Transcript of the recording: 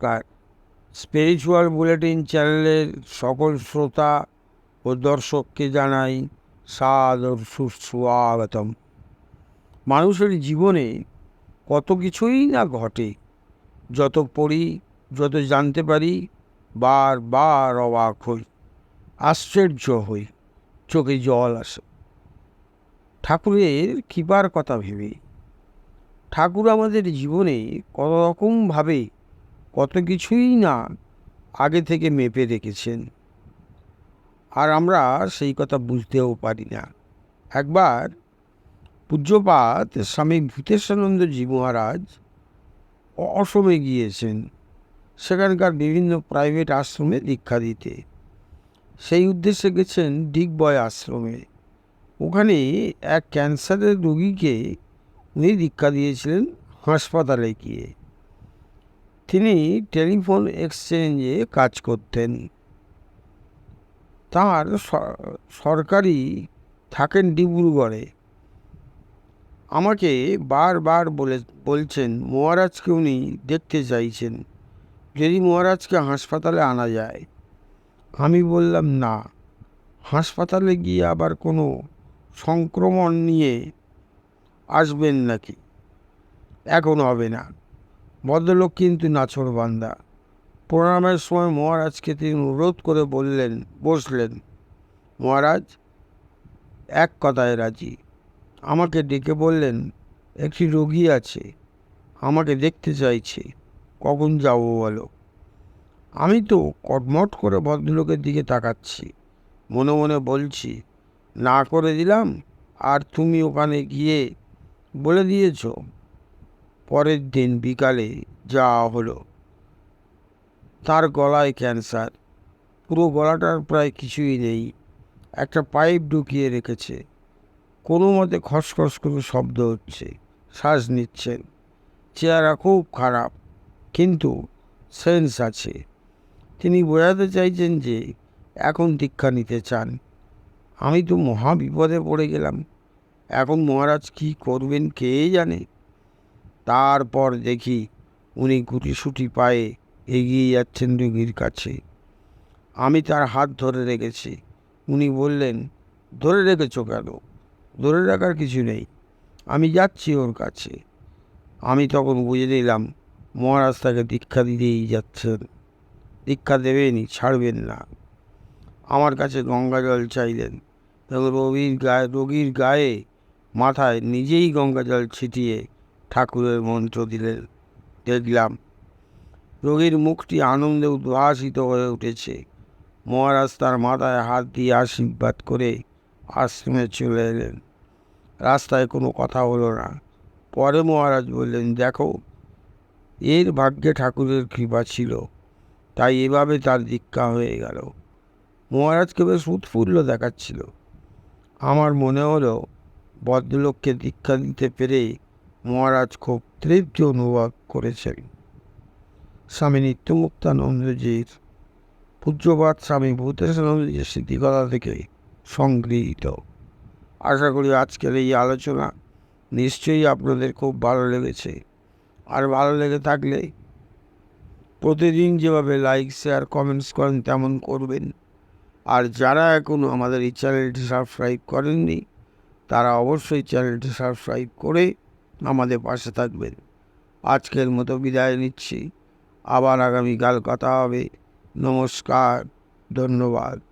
নমস্কার। Spiritual bulletin চ্যানেলের সকল শ্রোতা ও দর্শককে জানাই সাদর সুস্বাগতম। মানুষের জীবনে কত কিছুই না ঘটে, যত পড়ি, যত জানতে পারি বারবার অবাক হই, আশ্চর্য হই, চোখে জল আসে। ঠাকুরের কৃপার কথা ভেবে ঠাকুর আমাদের জীবনে কত রকমভাবে কত কিছুই না আগে থেকে মেপে রেখেছেন। আর আমরা সেই কথা বুঝতেও পারি না। একবার পূজ্যপাত স্বামী ভূতেশানন্দজি মহারাজ অসমে গিয়েছেন। সেখানকার বিভিন্ন প্রাইভেট আশ্রমে দীক্ষা দিতে। সেই উদ্দেশ্যে গেছেন ডিগবয় আশ্রমে। ওখানে এক ক্যান্সারের রোগীকে উনি দীক্ষা দিয়েছিলেন হাসপাতালে গিয়ে। তিনি টেলিফোন এক্সচেঞ্জে কাজ করতেন। তার সরকারি থাকেন ডিব্রুগড়ে। আমাকে বারবার বলে, বলছেন, মহারাজকে উনি দেখতে চাইছেন। যদি মহারাজকে হাসপাতালে আনা যায়। আমি বললাম, না। হাসপাতালে গিয়ে আবার কোনো সংক্রমণ নিয়ে আসবেন নাকি? এখন হবে না। ভদ্রলোক কিন্তু নাছর বান্দা। প্রণামের সময় মহারাজকে তিনি অনুরোধ করে বললেন, বসলেন। মহারাজ, এক কথায় রাজি। আমাকে ডেকে বললেন, একটি রোগী আছে, আমাকে দেখতে চাইছে। কখন যাব বলো? আমি তো কটমট করে ভদ্রলোকের দিকে তাকাচ্ছি। মনে মনে বলছি, না করে দিলাম, আর তুমি ওখানে গিয়ে বলে দিয়েছ। পরের দিন বিকালে যাওয়া হলো। তার গলায় ক্যান্সার। পুরো গলাটার প্রায় কিছুই নেই। একটা পাইপ ঢুকিয়ে রেখেছে। কোনো মতে খসখস করে শব্দ হচ্ছে। শ্বাস নিচ্ছেন। চেহারা খুব খারাপ, কিন্তু সেন্স আছে। তিনি বোঝাতে চাইছেন যে এখন দীক্ষা নিতে চান। আমি তো মহা বিপদে পড়ে গেলাম। এখন মহারাজ কী করবেন কে জানে? তারপর দেখি উনি গুটিসুটি পায়ে এগিয়ে যাচ্ছেন রোগীর কাছে। আমি তার হাত ধরে রেখেছি। উনি বললেন, ধরে রেখেছো কেন? ধরে রাখার কিছু নেই। আমি যাচ্ছি ওর কাছে। আমি তখন বুঝে নিলাম, মহারাজ তাকে দীক্ষা দিতেই যাচ্ছেন। দীক্ষা দেবেনই ছাড়বেন না। আমার কাছে গঙ্গা জল চাইলেন। এবং রোগীর গায়ে রোগীর গায়ে মাথায় নিজেই গঙ্গা জল ছিটিয়ে ঠাকুরের মন্ত্র দিলেন দেখলাম রোগীর মুখটি আনন্দে উদ্ভাসিত হয়ে উঠেছে। মহারাজ তার মাথায় হাত দিয়ে আশীর্বাদ করে আশ্রমে চলে এলেন। রাস্তায় কোনো কথা হলো না। পরে মহারাজ বললেন, দেখো, এর ভাগ্যে ঠাকুরের কৃপা ছিল, তাই এভাবে তার দীক্ষা হয়ে গেল। মহারাজকে বেশ উৎফুল্ল দেখাচ্ছিল। আমার মনে হলো, ভদ্রলোককে দীক্ষা দিতে পেরে মহারাজ খুব তৃপ্তি অনুভব করেছেন। স্বামী নিত্যমুক্তানন্দজির পূজ্যপাত স্বামী ভূতেশানন্দজির স্মৃতিকথা থেকে সংগৃহীত। আশা করি আজকের এই আলোচনা নিশ্চয়ই আপনাদের খুব ভালো লেগেছে। আর ভালো লেগে থাকলে প্রতিদিন যেভাবে লাইক শেয়ার কমেন্টস করেন তেমন করবেন। আর যারা এখনও আমাদের এই চ্যানেলটি সাবস্ক্রাইব করেননি, তারা অবশ্যই চ্যানেলটি সাবস্ক্রাইব করে আমাদের পাশে থাকবেন। আজকের মতো বিদায় নিচ্ছি। আবার আগামীকাল কথা হবে। নমস্কার। ধন্যবাদ।